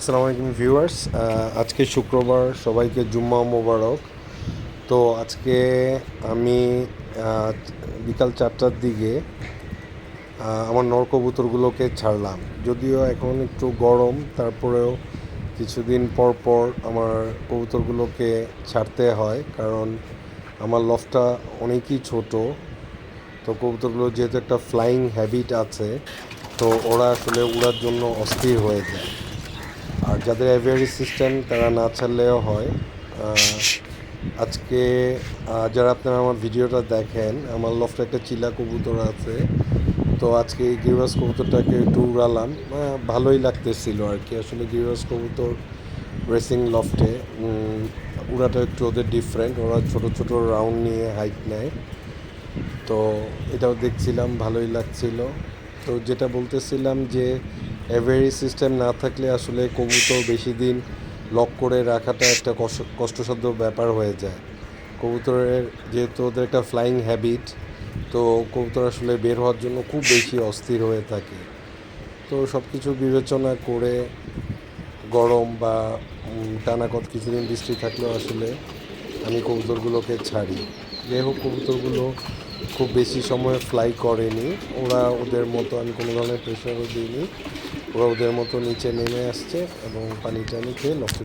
আসসালামু আলাইকুম ভিউয়ার্স আজকে শুক্রবার, সবাইকে জুম্মা মোবারক। তো আজকে আমি বিকাল চারটার দিকে আমার নরকবুতরগুলোকে ছাড়লাম। যদিও এখন একটু গরম, তারপরেও কিছুদিন পর পর আমার কবুতরগুলোকে ছাড়তে হয়, কারণ আমার লফটা অনেকই ছোট। তো কবুতরগুলো যেহেতু একটা ফ্লাইং হ্যাবিট আছে, তো ওরা আসলে উড়ার জন্য অস্থির হয়ে যায়। আর যাদের অ্যাভিয়ারি সিস্টেম তারা না ছাড়লেও হয়। আজকে যারা আপনারা আমার ভিডিওটা দেখেন, আমার লফটে একটা চিলা কবুতর আছে। তো আজকে এই গিরিবাস কবুতরটাকে একটু উড়ালাম। ভালোই লাগতেছিল আর কি। আসলে গিরিবাস কবুতর রেসিং লফটে উড়াটা একটু ওদের ডিফারেন্ট ওরা ছোট ছোট রাউন্ড নিয়ে হাইট নেয়। তো এটাও দেখছিলাম, ভালোই লাগছিল। তো যেটা বলতেছিলাম যে এভারি সিস্টেম না থাকলে আসলে কবুতর বেশি দিন লক করে রাখাটা একটা কষ্ট কষ্টসাধ্য ব্যাপার হয়ে যায়। কবুতরের যেহেতু ওদের একটা ফ্লাইং হ্যাবিট তো কবুতর আসলে বের হওয়ার জন্য খুব বেশি অস্থির হয়ে থাকে। তো সব কিছু বিবেচনা করে গরম বা টানা কত কিছুদিন বৃষ্টি থাকলেও আসলে আমি কবুতরগুলোকে ছাড়ি। যাই হোক, কবুতরগুলো খুব বেশি সময় ফ্লাই করেনি। ওরা ওদের মতো আমি কোনো ধরনের প্রেশারও দিইনি। ওরা ওদের মতো নিচে নেমে আসছে এবং পানি টানি খেয়ে নষ্ট